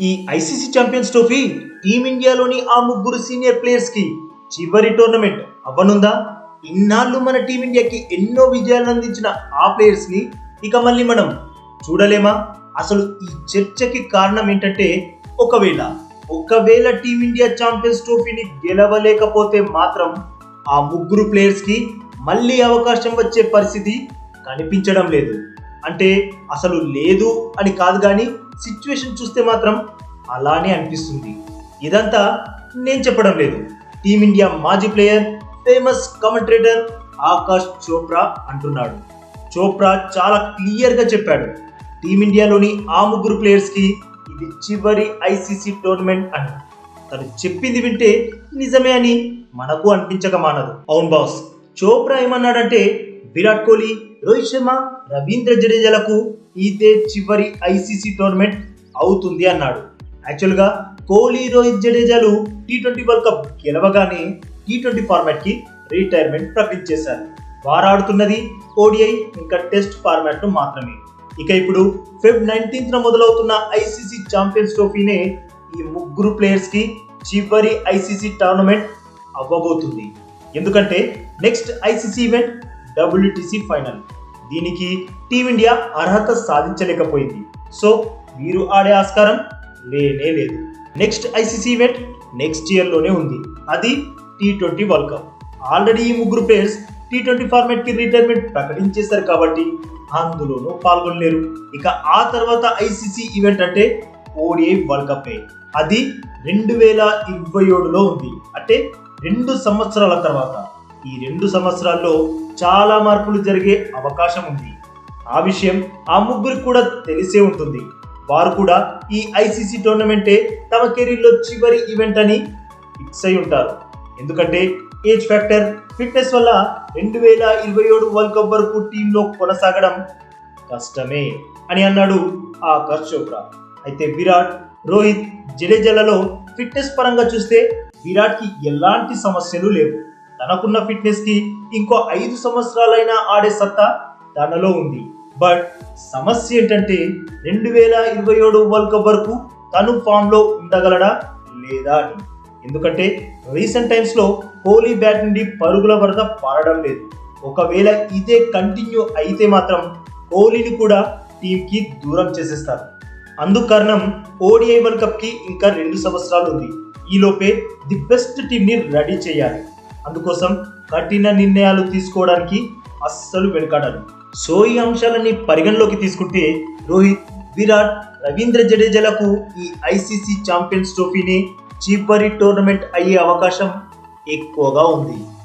ఈ ICC champions trophy టీమిండియాలోని ఆ ముగ్గురు సీనియర్ ప్లేయర్స్కి చివరి టోర్నమెంట్ అవ్వనుందా? ఇన్నాళ్ళు మన టీమిండియాకి ఎన్నో విజయాలను అందించిన ఆ ప్లేయర్స్ని ఇక మళ్ళీ మనం చూడలేమా? అసలు ఈ చర్చకి కారణం ఏంటంటే ఒకవేళ ఒకవేళ టీమిండియా ఛాంపియన్స్ ట్రోఫీని గెలవలేకపోతే మాత్రం ఆ ముగ్గురు ప్లేయర్స్కి మళ్ళీ అవకాశం వచ్చే పరిస్థితి కనిపించడం లేదు. అంటే అసలు లేదు అని కాదు కానీ సిచ్యువేషన్ చూస్తే మాత్రం అలానే అనిపిస్తుంది. ఇదంతా నేను చెప్పడం లేదు. టీమిండియా మాజీ player famous commentator Aakash Chopra అంటున్నాడు. చోప్రా చాలా క్లియర్గా చెప్పాడు. టీమిండియాలోని ఆ ముగ్గురు ప్లేయర్స్కి ఇది చివరి ఐసీసీ టోర్నమెంట్ అని తను చెప్పింది వింటే నిజమే అని మనకు అనిపించక మానదు. అవును బాస్ చోప్రా ఏమన్నాడంటే విరాట్ కోహ్లీ రోహిత్ శర్మ రవీంద్ర జడేజాలకు ఇదే చివరి ఐసీసీ టోర్నమెంట్ అవుతుంది అన్నాడు. యాక్చువల్గా కోహ్లీ రోహిత్ జడేజాలు టీ ట్వంటీ వరల్డ్ కప్ గెలవగానే టీ ట్వంటీ ఫార్మాట్కి రిటైర్మెంట్ ప్రకటించేశారు. వారు ఆడుతున్నది ఓడిఐ ఇంకా టెస్ట్ ఫార్మాట్ను మాత్రమే. ఇక ఇప్పుడు ఫెబ్ నైన్టీన్త్న మొదలవుతున్న ఐసీసీ ఛాంపియన్స్ ట్రోఫీనే ఈ ముగ్గురు ప్లేయర్స్కి చివరి ఐసీసీ టోర్నమెంట్ అవ్వబోతుంది. ఎందుకంటే next ICC event WTC final. దీనికి టీమిండియా అర్హత సాధించలేకపోయింది. సో వీరు ఆడే ఆస్కారం లేనే లేదు. నెక్స్ట్ ఐసీసీ ఈవెంట్ నెక్స్ట్ ఇయర్లోనే ఉంది. అది T twenty world cup. Already ఈ ముగ్గురు ప్లేయర్స్ టీ ట్వంటీ ఫార్మాట్కి రిటైర్మెంట్ ప్రకటించేశారు కాబట్టి అందులోనూ పాల్గొనలేరు. ఇక ఆ తర్వాత ఐసీసీ ఈవెంట్ అంటే ఓడిఐ వరల్డ్ కప్ అది రెండు వేల ఇరవై ఏడులో ఉంది. అంటే రెండు సంవత్సరాల తర్వాత. ఈ రెండు సంవత్సరాల్లో చాలా మార్పులు జరిగే అవకాశం ఉంది. ఆ విషయం ఆ ముగ్గురికి కూడా తెలిసే ఉంటుంది. వారు కూడా ఈ ఐసీసీ టోర్నమెంటే తమ కెరీర్లో చివరి ఈవెంట్ అని ఫిక్స్ అయి ఉంటారు. ఎందుకంటే ఏజ్ ఫ్యాక్టర్ ఫిట్నెస్ వల్ల రెండు వేల ఇరవై ఏడు వరల్డ్ కప్ వరకు టీంలో కొనసాగడం కష్టమే అని అన్నాడు ఆకాష్ చోప్రా. అయితే విరాట్ రోహిత్ జడేజాలలో ఫిట్నెస్ పరంగా చూస్తే విరాట్కి ఎలాంటి సమస్యలు లేవు. తనకున్న ఫిట్నెస్కి ఇంకో ఐదు సంవత్సరాలైనా ఆడే సత్తా తనలో ఉంది. బట్ సమస్య ఏంటంటే రెండు వేల ఇరవై ఏడు వరల్డ్ కప్ వరకు తను ఫామ్లో ఉండగలడా లేదా అని. ఎందుకంటే రీసెంట్ టైమ్స్లో కోహ్లీ బ్యాట్ నుండి పరుగుల వరద పారడం లేదు. ఒకవేళ ఇదే కంటిన్యూ అయితే మాత్రం కోహ్లీని కూడా టీంకి దూరం చేసేస్తారు. అందుకు కారణం ఓడిఐ వరల్డ్ కప్కి ఇంకా రెండు సంవత్సరాలు ఉంది. ఈలోపే ది బెస్ట్ టీమ్ని రెడీ చేయాలి. అందుకోసం కఠిన నిర్ణయాలు తీసుకోవడానికి అస్సలు వెనకాడరు. సో ఈ అంశాలని పరిగణలోకి తీసుకుంటే రోహిత్ విరాట్ రవీంద్ర జడేజాలకు ఈ ఐసీసీ ఛాంపియన్స్ ట్రోఫీని చివరి టోర్నమెంట్ అయ్యే అవకాశం ఎక్కువగా ఉంది.